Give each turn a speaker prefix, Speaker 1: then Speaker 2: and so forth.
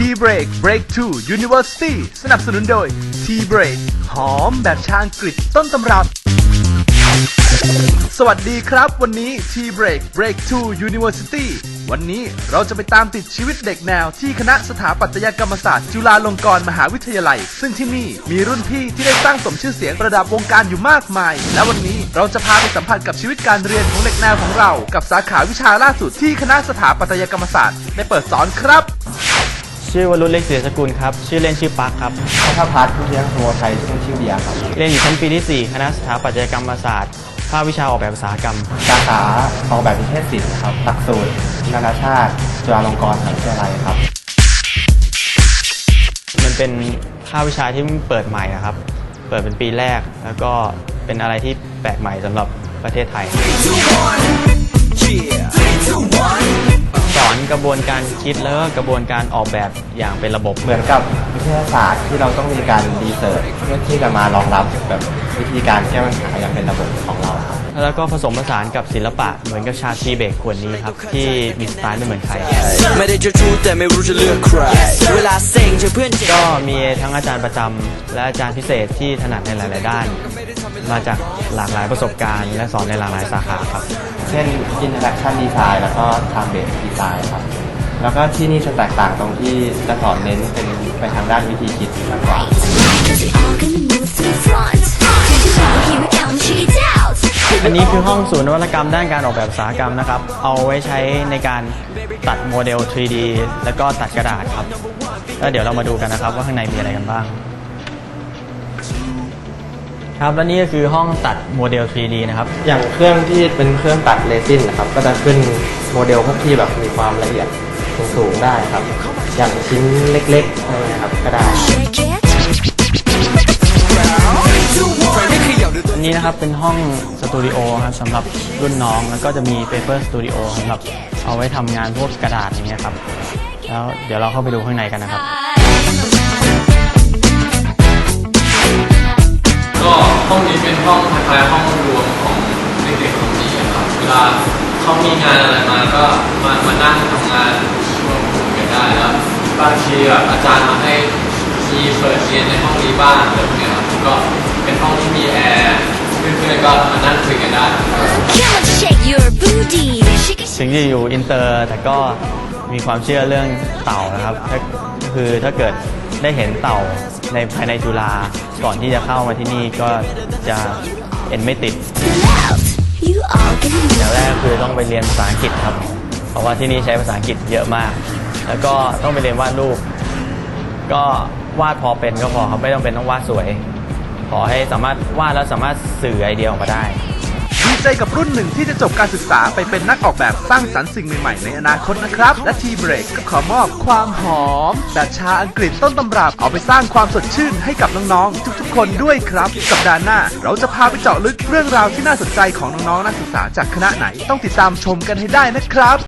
Speaker 1: T Break Break 2 University สนับสนุนโดย T Break หอมแบบชาอังกฤษต้นตำรับ สวัสดีครับ วันนี้ T Break Break 2 University วันนี้เราจะไปตามติดชีวิตเด็กแนวที่คณะสถาปัตยกรรมศาสตร์ จุฬาลงกรณ์มหาวิทยาลัย ซึ่งที่นี่มีรุ่นพี่ที่ได้สร้างสมชื่อเสียงระดับวงการอยู่มากมาย และวันนี้เราจะพาไปสัมผัสกับชีวิตการเรียนของเด็กแนวของเรา กับสาขาวิชาล่าสุดที่คณะสถาปัตยกรรมศาสตร์ได้เปิดสอนครับ
Speaker 2: ชื่อวรุษเล็กเสียสกุลครับ ชื่อเล่นชื่อปักครับ
Speaker 3: พัทพัฒน์ผู้เลี้ยงสโมไทยซึ่งชื่อเบียร์ครับ
Speaker 2: เรียนอยู่ชั้นปีที่ 4 คณะสถาปัตยกรรมศาสตร์ภาควิชาออกแบบอุตสาหกรรม
Speaker 3: สาขาออกแบบนิเทศศิลป์ครับ หลักสูตรนานาชาติจุฬาลงกรณ์มหาวิทยาลัยครับ
Speaker 2: มันเป็นภาควิชาที่เพิ่งเปิดใหม่นะครับ เปิดเป็นปีแรก แล้วก็เป็นอะไรที่แปลกใหม่สำหรับประเทศไทย วนการคิดแล้วก็กระบวนการออกแบบอย่างเป็นระบบ
Speaker 3: เหมือนกับวิทยาศาสตร์ที่เราต้องมีการรีเสิร์ชเพื่อที่จะมารองรับแบบวิธีการแก้ปัญหาอย่างเป็นระบบของเราครับ
Speaker 2: แล้วก็ผสมผสานกับศิลปะเหมือนกับชาชีเบกขวดนี้ครับ ที่มีสไตล์ไม่เหมือนใคร
Speaker 4: ไม่ได้เจะชู้แต่ไม่รู้จะเลือกใครเวลาเซ็งเจอเพื่อนเจ๊
Speaker 2: ก็มีทั้งอาจารย์ประจำและอาจารย์พิเศษที่ถนัดในหลาย ๆ ด้าน มาจากหลากหลายประสบการณ์ และสอนในหลากหลายสาขาครับ
Speaker 3: เช่น Interaction Design แล้วก็ Time Based Design ครับ แล้วก็ที่นี่จะแตกต่างตรงที่จะสอนเน้นเป็นไปทางด้านวิธีคิดมากกว่า
Speaker 5: Cause we all gonna move to the front. Cause you know here we come, check it out.
Speaker 2: อันนี้คือห้องศูนย์นวัตกรรมด้านการออกแบบอุตสาหกรรมนะครับ เอาไว้ใช้ในการตัดโมเดล 3D แล้วก็ตัดกระดาษครับ แล้วเดี๋ยวเรามาดูกันนะครับ ว่าข้างในมีอะไรกันบ้าง ครับและนี่ก็คือห้องตัดโมเดล 3D นะครับ
Speaker 3: อย่างเครื่องที่เป็นเครื่องตัดเรซินนะครับ ก็จะขึ้นโมเดลพวกที่แบบมีความละเอียด สูงๆได้ครับ อย่างชิ้นเล็กๆอะไรเงี้ยครับก็ได้
Speaker 5: Shake it.
Speaker 2: อันนี้นะครับเป็นห้องสตูดิโอครับสำหรับรุ่นน้องแล้วก็จะมีเปเปอร์สตูดิโอสำหรับเอาไว้ทำงานพวกกระดาษอย่างเงี้ยครับ แล้วเดี๋ยวเราเข้าไปดูข้างในกันนะครับ
Speaker 6: ก็ห้องนี้เป็นห้องคล้ายๆห้องรวมของเด็กๆของนี้ครับเวลาเขามีงานอะไรมาก็มามานั่งทำงานร่ วมกลุ่มกันได้แล้วบางทีแบบอาจารย์มาให้มีเปิดเรียนในห้องนี้บ้างอะไรพวกเนี้ยครับก็เป็นห้องที่มีแอร์เพื่อนๆก็มานั่งคุยกันได้
Speaker 5: Come on, shake your booty. Shake it,
Speaker 2: ถึงจะอยู่อินเตอร์แต่ก็มีความเชื่อเรื่องเต่านะครับถ้าก็คือถ้าเกิดได้เห็นเต่าในภายในจุฬาก่อนที่จะเข้ามาที่นี่ก็จะเอ็นไม่ติด
Speaker 5: loud. You all gonna move.
Speaker 2: อย่างแรกคือต้องไปเรียนภาษาอังกฤษครับ เพราะว่าที่นี่ใช้ภาษาอังกฤษเยอะมาก แล้วก็ต้องไปเรียนวาดรูป ก็วาดพอเป็นก็พอครับไม่ต้องเป็นต้องวาดสวย ขอให้สามารถวาดแล้วสามารถสื่อไอเดียออกมาได้
Speaker 1: ดีใจกับรุ่นหนึ่งที่จะจบการศึกษาไปเป็นนักออกแบบสร้างสรรค์สิ่งใหม่ๆในอนาคตนะครับ และทีเบรกก็ขอมอบความหอม แบบชาอังกฤษต้นตำรับเอาไปสร้างความสดชื่นให้กับน้องๆทุกๆ คนด้วยครับ สัปดาห์หน้า เราจะพาไปเจาะลึกเรื่องราวที่น่าสนใจของน้องๆนักศึกษาจากคณะไหนต้องติดตามชมกันให้ได้นะครับ